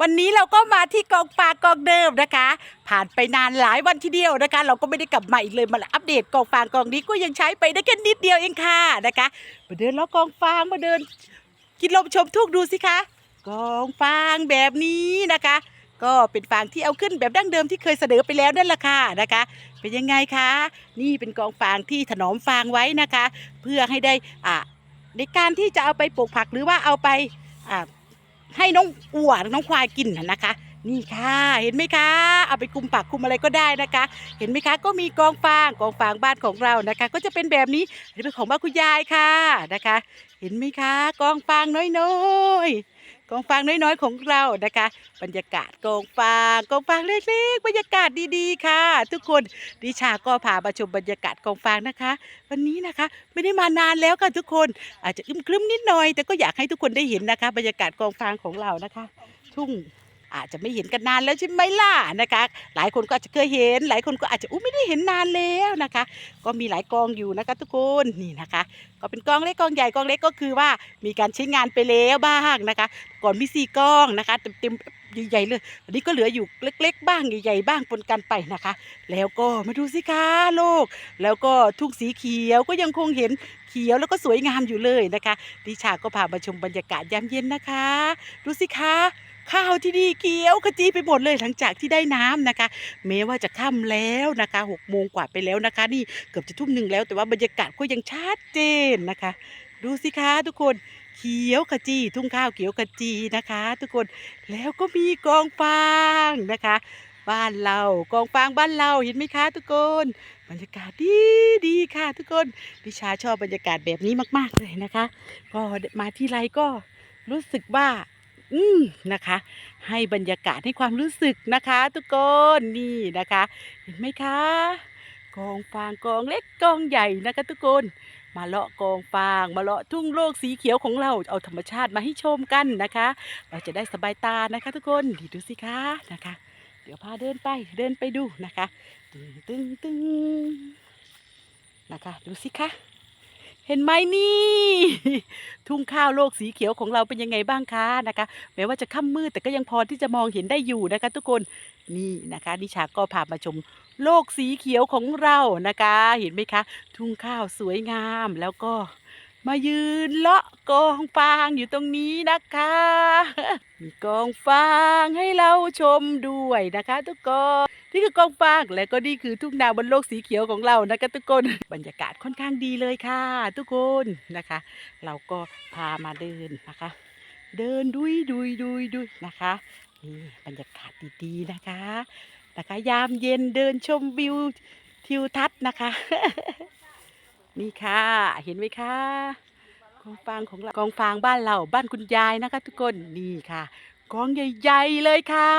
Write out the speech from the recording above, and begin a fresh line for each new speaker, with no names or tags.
วันนี้เราก็มาที่กองฟางกองเดิมนะคะ ผ่านไปนานหลายวันทีเดียวนะคะ เราก็ไม่ได้กลับมาอีกเลยมาอัปเดตกองฟางกองนี้ก็ยังใช้ไปได้แค่นิดเดียวเองค่ะนะคะมาเดินแล้อกองฟางมาเดิน กินลมชมทุ่งดูสิคะกองฟางแบบนี้นะคะ ก็เป็นฟางที่เอาขึ้นแบบดั้งเดิมที่เคยเสนอไปแล้วนั่นแหละค่ะนะคะ เป็นยังไงคะ นี่เป็นกองฟางที่ถนอมฟางไว้นะคะ เพื่อให้ได้อ่าในการที่จะเอาไปปลูกผักหรือว่าเอาไปอ่า ให้น้องอัวน้องควายกินนะคะ นี่ค่ะเห็นไหมคะ เอาไปคุมผักคุมอะไรก็ได้นะคะ เห็นไหมคะ ก็มีกองฟางกองฟางบ้านของเรานะคะ ก็จะเป็นแบบนี้อันนี้เป็นของบ้านคุณยายค่ะนะคะ เห็นไหมคะกองฟางน้อยๆกองฟางน้อยๆของเรานะคะ บรรยากาศกองฟางกองฟางเล็กๆ บรรยากาศดีๆค่ะ ทุกคนดิชาก็พามาชมบรรยากาศกองฟางนะคะ วันนี้นะคะไม่ได้มานานแล้วค่ะทุกคนอาจจะอึมครึมนิดหน่อย แต่ก็อยากให้ทุกคนได้เห็นนะคะ บรรยากาศกองฟางของเรานะคะ ทุ่ง อาจจะไม่เห็นกันนานแล้วใช่ไหมล่ะนะคะ หลายคนก็อาจจะเคยเห็น หลายคนก็อาจจะอุ้ไม่ได้เห็นนานแล้วนะคะ ก็มีหลายกองอยู่นะคะทุกคนนี่นะคะ ก็เป็นกองเล็กกองใหญ่กองเล็กก็คือว่ามีการใช้งานไปแล้วบ้างนะคะ ก่อนมีสี่กองนะคะเต็มๆใหญ่ๆเลยอันนี้ก็เหลืออยู่เล็ก ๆ บ้างใหญ่ๆบ้างปนกันไปนะคะ แล้วก็มาดูสิคะโลก แล้วก็ทุ่งสีเขียวก็ยังคงเห็นเขียวแล้วก็สวยงามอยู่เลยนะคะดิชาก็พามาชมบรรยากาศยามเย็นนะคะ ดูสิคะ ข้าวที่ดีเขียวขจีไปหมดเลยหลังจากที่ได้น้ำนะคะ แม้ว่าจะค่ำแล้วนะคะหกโมงกว่าไปแล้วนะคะ นี่เกือบจะทุ่มหนึ่งแล้ว แต่ว่าบรรยากาศก็ยังชัดเจนนะคะ ดูสิคะทุกคนเขียวขจีทุ่งข้าวเขียวขจีนะคะ ทุกคนแล้วก็มีกองฟางนะคะ บ้านเรากองฟางบ้านเราเห็นไหมคะทุกคนบรรยากาศดีดีค่ะ ทุกคนพิชาชอบบรรยากาศแบบนี้มาก ๆเลยนะคะ ก็มาที่ไรก็รู้สึกว่า อืมนะคะ ให้บรรยากาศให้ความรู้สึกนะคะ ทุกคนนี่นะคะ เห็นไหมคะกองฟางกองเล็กกองใหญ่นะคะทุกคนมาเลาะกองฟาง มาเลาะทุ่งโลกสีเขียวของเราเอาธรรมชาติมาให้ชมกันนะคะ เราจะได้สบายตานะคะ ทุกคนดีดูสิคะนะคะ เดี๋ยวพาเดินไปเดินไปดูนะคะ ตึงตึงตึงนะคะ ดูสิคะ เห็นไหมนี่ ทุ่งข้าวโลกสีเขียวของเราเป็นยังไงบ้างคะนะคะ แม้ว่าจะค่ำมืดแต่ก็ยังพอที่จะมองเห็นได้อยู่นะคะ ทุกคนนี่นะคะนิชาก็พามาชมโลกสีเขียวของเรานะคะ เห็นไหมคะ ทุ่งข้าวสวยงามแล้วก็มายืนเลาะกองฟางอยู่ตรงนี้นะคะ มีกองฟางให้เราชมด้วยนะคะ ทุกคน นี่คือกองฟางและก็นี่คือทุ่งนาบนโลกสีเขียวของเรานะคะทุกคนบรรยากาศค่อนข้างดีเลยค่ะ ทุกคนนะคะ เราก็พามาเดินนะคะ เดินดุยดุยดุยดุยนะคะนี่บรรยากาศดีๆนะคะนะคะ ยามเย็นเดินชมวิวทิวทัศน์นะคะ นี่ค่ะ เห็นไหมคะกองฟางของเรากองฟางบ้านเราบ้านคุณยายนะคะ ทุกคนนี่ค่ะกองใหญ่ ๆ เลยค่ะ